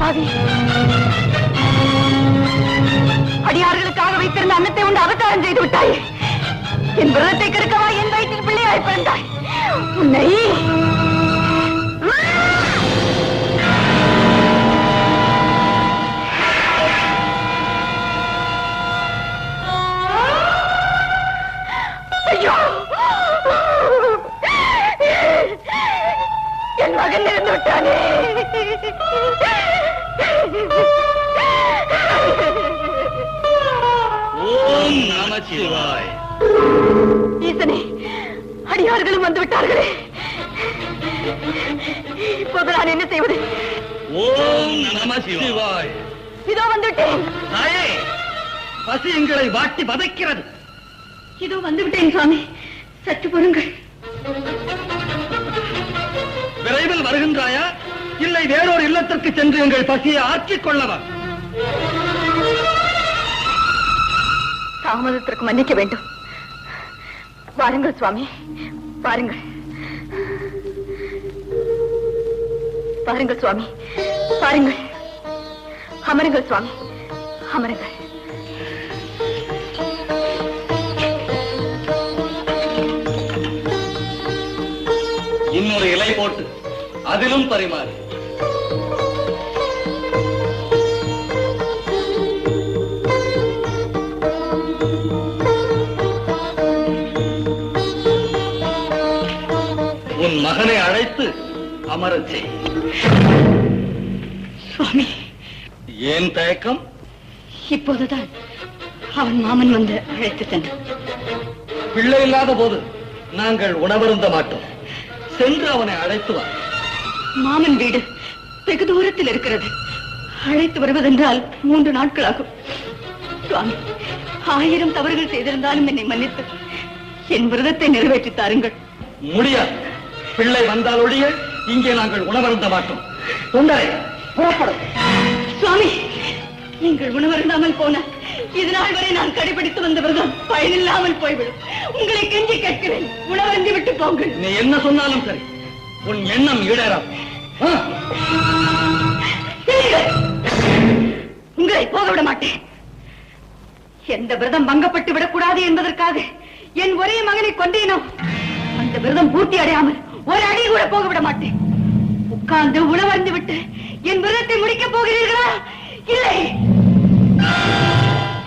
பாவி. அடியார்களுக்காக வைத்திருந்த அன்னத்தை உண்டு அவதாரம் செய்து விட்டாய். என் விரதத்தை கெடுக்கவா என் வயிற்றில் பிள்ளையாய் பிறந்தாய். உன்னை ஈசனே அடியார்களும் வந்து விட்டார்களே இப்போது நான் என்ன செய்வது? இதோ வந்துவிட்டேன். பசி எங்களை வாட்டி வதைக்கிறது. இதோ வந்து விட்டேன் சுவாமி. சற்று பொறுங்கள். விரைவில் வருகின்றாயா? இல்லை வேறொரு இல்லத்திற்கு சென்று எங்கள் பசியை ஆற்றிக் கொள்ளவா? தாமதத்திற்கு மன்னிக்க வேண்டும். வாருங்கள் சுவாமி. பாருங்கள் பாருங்கள் சுவாமி. பாருங்கள் அமருங்கள் சுவாமி. அமருங்கள். இன்னொரு இலை போட்டு அதிலும் பரிமாறு. மகனை அழைத்து அமரச் செய். சுவாமி. ஏன் தயக்கம்? இப்போதுதான் அவன் மாமன் வந்து அழைத்து சென்றான் பிள்ளை இல்லாத போது நாங்கள் உணவருந்த மாட்டோம். சென்று அவனை அழைத்து வா. மாமன் வீடு வெகு தூரத்தில் இருக்கிறது. அழைத்து வருவதென்றால் மூன்று நாட்கள் ஆகும் சுவாமி ஆயிரம் தவறுகள் செய்திருந்தாலும் என்னை மன்னித்து என் விரதத்தை நிறைவேற்றி தாருங்கள். முடியாது. பிள்ளை வந்தால் ஒழிய இங்கே நாங்கள் உணவருந்த மாட்டோம். தொண்டரை புறப்படும். சுவாமி நீங்கள் உணவருந்தாமல் போன இது நாள் வரை நான் கடைபிடித்து வந்த விரதம் பயனில்லாமல் போய்விடும். உங்களை கெஞ்சி கேட்கிறேன். உணவருந்தி விட்டு போங்கள். நீ என்ன சொன்னாலும் சரி. உன் எண்ணம் ஈடேறாம். உங்களை போக விட மாட்டேன். எந்த விரதம் பங்கப்பட்டு விடக்கூடாது என்பதற்காக என் ஒரே மகனை கொண்டேனோ அந்த விரதம் பூர்த்தி அடையாமல் ஒரு அடி கூட போக விட மாட்டேன். உட்கார்ந்து உணவருந்து விட்டு என் விரதத்தை முடிக்கப் போகிறீர்களா? இல்லை.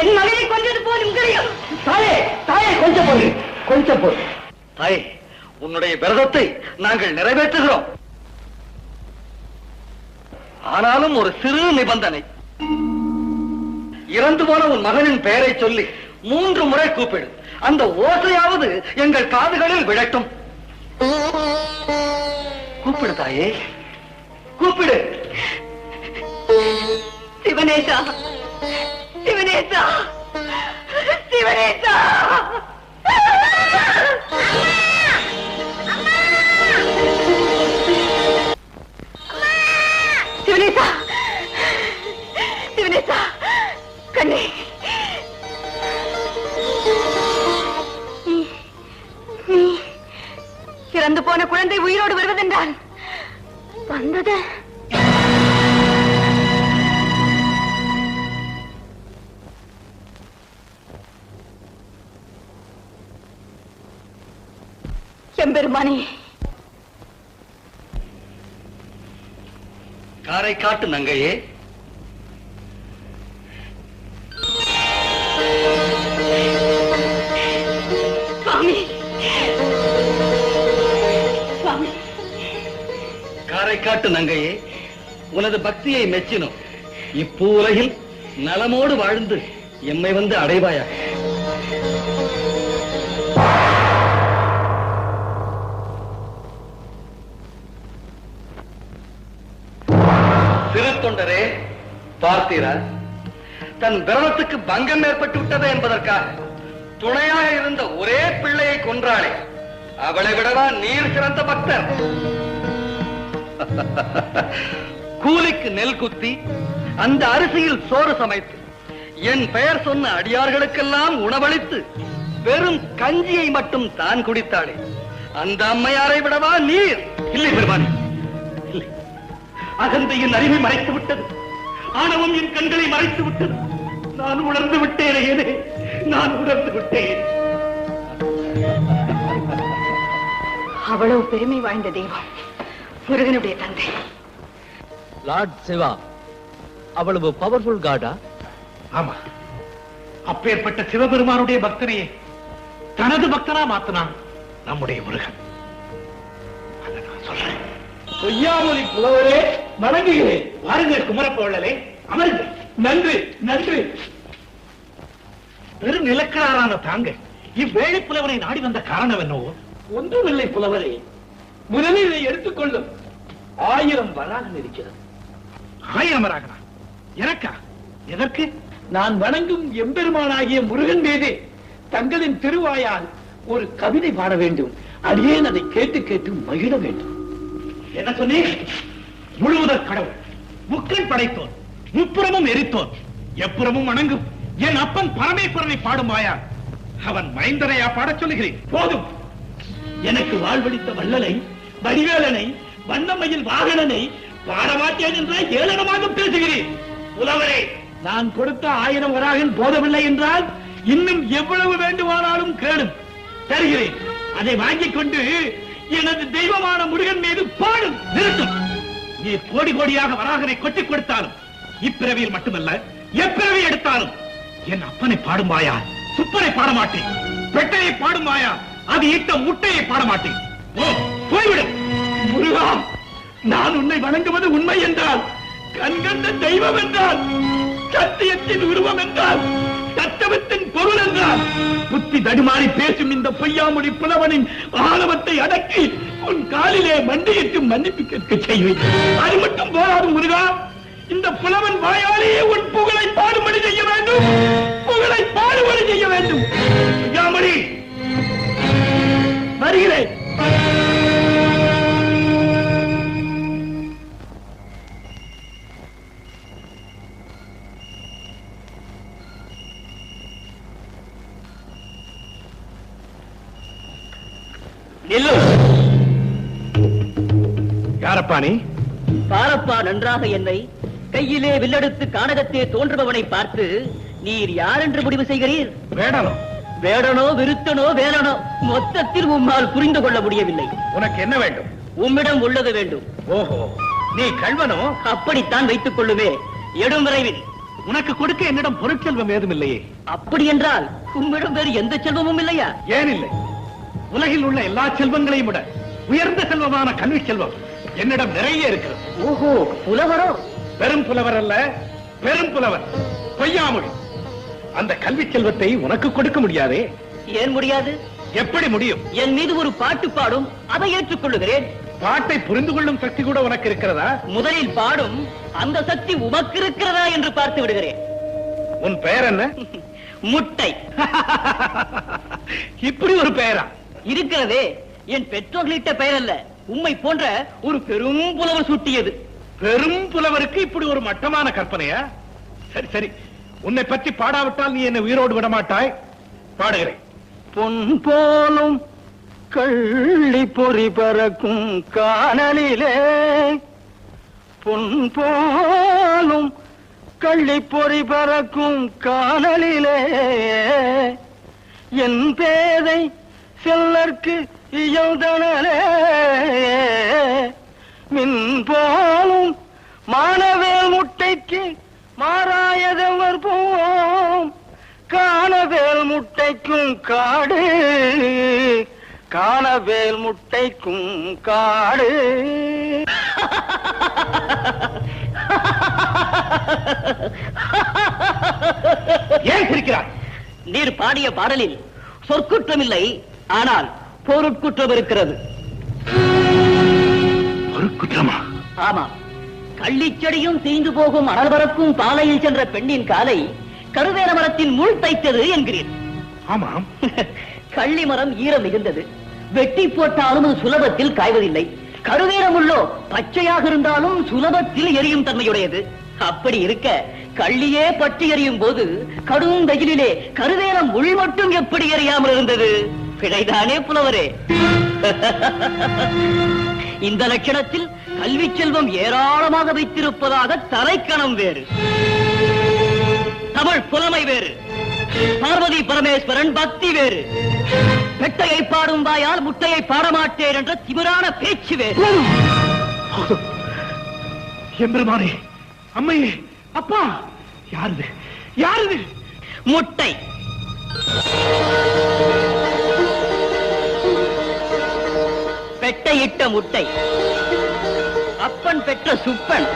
என் மகனை கொண்டது போல் உங்களையும் தாயே தாயே கொஞ்சம் போது கொஞ்சம் போது தாயே உன்னுடைய விரதத்தை நாங்கள் நிறைவேற்றுகிறோம். ஆனாலும் ஒரு சிறு நிபந்தனை. இறந்து போன உன் மகனின் பெயரை சொல்லி மூன்று முறை கூப்பிடு. அந்த ஓசையாவது எங்கள் காதுகளில் விழட்டும். கூப்பிடு தாயே. கூப்பிடு. சிவனேசா. சிவனேசா. சிவனேசா. சிவனேசா எம்பெருமானே காரை காட்டு நங்கையே. சுவாமி. சுவாமி. காரை காட்டு நங்கையே உனது பக்தியை மெச்சினோம். இப்பூ உலகில் நலமோடு வாழ்ந்து எம்மை வந்து அடைவாயா பார்த்தீரா? தன் விரதத்துக்கு பங்கம் ஏற்பட்டு விட்டது என்பதற்காக துணையாக இருந்த ஒரே பிள்ளையை கொன்றாளே. அவளை விடவா நீர் சிறந்த பக்தர். கூலிக்கு நெல் குத்தி அந்த அரிசியில் சோறு சமைத்து என் பெயர் சொன்ன அடியார்களுக்கெல்லாம் உணவளித்து வெறும் கஞ்சியை மட்டும் தான் குடித்தாளே. அந்த அம்மையாரை விடவா நீர்? இல்லை பெருமானி. இல்லை. அகந்தையின் அறிவை மறைத்து விட்டது. ஆணவம் என் கண்களை மறைத்து விட்டது. நான் உணர்ந்து விட்டேனே நான் உணர்ந்து விட்டேன். அவ்வளவு பெருமை வாய்ந்த தெய்வம் முருகனுடைய தந்தை. லார்ட் சிவா அவ்வளவு பவர்ஃபுல் காடா ஆமா. அப்பேற்பட்ட சிவபெருமானுடைய பக்தனையே தனது பக்தனா மாத்தினான் நம்முடைய முருகன். அதை நான் சொல்றேன். பொய்யாமொழி புலவரே வணங்குகிறேன். வாருங்கள் குமரப்போழலே அமருங்கள். நன்றி நன்றி. பெரும் நிலக்கரான தாங்க இவ்வேழை புலவரை நாடி வந்த காரணம் என்னவோ? ஒன்றுமில்லை புலவரே. முதலில் இதை எடுத்துக்கொள்ளும். ஆயிரம் வராகன் இருக்கிறது. ஆயிரம் வராகனா? எனக்கா? எதற்கு? நான் வணங்கும் எம்பெருமானாகிய முருகன் மீது தங்களின் திருவாயால் ஒரு கவிதை பாட வேண்டும். அடியேன் அதை கேட்டு கேட்டு மகிழ வேண்டும். என்ன சொன்னீர்? முழுவதற் கடவுள். முக்கன் படைத்தோன் முப்புறமும் எரித்தோன். எப்புறமும் வணங்கும் என் அப்பன் பரமேஸ்வரனை பாடும் வாயால் அவன் மைந்தரையா பாடச் சொல்லுகிறேன். போதும். எனக்கு வாழ்வழித்த வள்ளலை வடிவேலனை வண்ணமையில் வாகனனை பாடமாட்டேன் என்றால் ஏளனமாக பேசுகிறேன். புலவரே நான் கொடுத்த ஆயிரம் வராகன் போதவில்லை என்றால் இன்னும் எவ்வளவு வேண்டுமானாலும் கேளும். தருகிறேன். அதை வாங்கிக் கொண்டு எனது தெய்வமான முருகன் மீது பாடும். நிறுத்தும். நீ கோடி கோடியாக வராகனை கொட்டிக் கொடுத்தாலும் இப்பிறவியில் மட்டுமல்ல எப்பிறவி எடுத்தாலும் என் அப்பனை பாடுமாயா சுப்பனை பாடமாட்டேன். பெட்டையை பாடுமாயா அது இட்ட முட்டையை பாடமாட்டேன். ஓ போய்விடு. முருகா நான் உன்னை வணங்குவது உண்மை என்றால் கண்கண்ட தெய்வம் என்றால் சத்தியத்தின் உருவம் என்றால் தத்துவத்தின் பொருள் என்றால் புத்தி தடுமாறி பேசும் இந்த பொய்யாமொழி புலவனின் ஆணவத்தை அடக்கி உன் காலிலே மண்டியிட்டு மன்னிப்பு கேட்க செய்வேன். அது மட்டும் போராது முருகா. இந்த புலவன் வாயாலேயே உன் புகழை பாடுபடி செய்ய வேண்டும். புகழை பாடுபடி செய்ய வேண்டும். பொய்யாமொழி வருகிறேன் நில்லு. யாரப்பா நீ பாரப்பா நன்றாக என்னை கையிலே வில்லெடுத்து கானகத்தே தோன்றுபவனை பார்த்து நீர் யார் என்று முடிவு செய்கிறீர்? வேடணும் வேடனோ விருத்தனோ வேலனோ மொத்தத்தில் உம்மால் புரிந்து கொள்ள முடியவில்லை. உனக்கு என்ன வேண்டும்? உம்மிடம் உள்ளது வேண்டும். ஓஹோ. நீ கல்வனோ அப்படித்தான் வைத்துக் கொள்ளுமே. எடும் விரைவில். உனக்கு கொடுக்க என்னிடம் பொருட்செல்வம் ஏதும் இல்லையே அப்படி என்றால் உம்மிடம் வேறு எந்த செல்வமும் இல்லையா? ஏன் இல்லை? உலகில் உள்ள எல்லா செல்வங்களையும் விட உயர்ந்த செல்வமான கல்வி செல்வம். என்னிடம் நிறைய இருக்கிறது. ஓஹோ புலவரோ? பெரும் புலவர் அல்ல பெரும் புலவர் பொய்யாமொழி. அந்த கல்வி செல்வத்தை உனக்கு கொடுக்க முடியாதே? ஏன் முடியாது? எப்படி முடியும்? என் மீது ஒரு பாட்டு பாடும் அதை ஏற்றுக்கொள்ளுகிறேன். பாட்டை புரிந்து கொள்ளும் சக்தி கூட உனக்கு இருக்கிறதா? முதலில் பாடும் அந்த சக்தி உமக்கு இருக்கிறதா என்று பார்த்து விடுகிறேன். உன் பெயர் என்ன? முட்டை. இப்படி ஒரு பெயரா? இருக்கிறதே என் பெற்றோர்களிட்ட பெயர் அல்ல உம்மை போன்ற ஒரு பெரும் புலவர் சூட்டியது. பெரும் புலவருக்கு இப்படி ஒரு மட்டமான கற்பனையா? சரி சரி. உன்னை பற்றி பாடாவிட்டால் நீ என்னை உயிரோடு விட மாட்டாய் பாடுகிறேன். பொன் போலும் கள்ளி பொறி பறக்கும் காணலிலே. பொன் போலும் கள்ளி பொறி பறக்கும் காணலிலே. என் பேதை செல்லற்கு இயல்தனலே. மின் போலும் மானவேல் முட்டைக்கு மாறாயதவர் போம் காணவேல் முட்டைக்கும் காடு காணவேல் முட்டைக்கும் காடு. ஏன் இருக்கிறார் நீர் பாடிய பாடலில் சொற்குற்றமில்லை ஆனால் பொருட்குற்றம்? இருக்கிறது ஒரு குற்றமா ஆமா கள்ளிச்செடியும் தீந்து போகும் அனல் பறக்கும் பாலையில் சென்ற பெண்ணின் காலை கருவேல மரத்தின் முள் தைத்தது என்கிறீர். ஆமாம் கள்ளி மரம் ஈரம் மிகுந்தது. வெட்டி போட்டாலும் அது சுலபத்தில் காய்வதில்லை. கருவேலம் உள்ளோ பச்சையாக இருந்தாலும் சுலபத்தில் எரியும் தன்மையுடையது. அப்படி இருக்க கள்ளியே பற்றி எரியும் போது கடும் வெயிலிலே கருவேலம் உள் மட்டும் எப்படி எரியாமல் இருந்தது? பிழைதானே புலவரே? இந்த லட்சணத்தில் கல்வி செல்வம் ஏராளமாக வைத்திருப்பதாக தலைக்கணம் வேறு. தமிழ் புலமை வேறு. பார்வதி பரமேஸ்வரன் பக்தி வேறு. பெட்டையை பாடும் வாயால் முட்டையை பாடமாட்டேன் என்ற திமிரான பேச்சு வேறு. எம்பெருமானே அம்மையே அப்பா யாருது யாருது முட்டை. இட்ட முட்டை. அப்பன் பெற்ற சுப்பன்.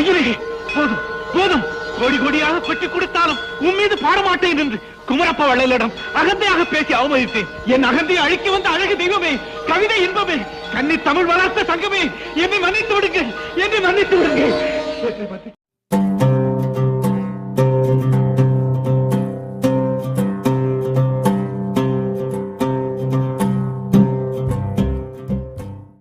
ஐயரே போதும் போதும். கோடி கோடியாக பெற்றுக் கொடுத்தாலும் உன் மீது பாடமாட்டேன் என்று குமரப்ப வள்ளலிடம் அகந்தையாக பேசி அவமதித்தேன். என் அகந்தையை அழிக்க வந்த அழகு தெய்வமே கவிதை இன்பமே கன்னி தமிழ் வளர்த்த சங்கமே என்னை மன்னித்து விடுங்கள் என்னை மன்னித்து விடுங்கள். மன்னித்து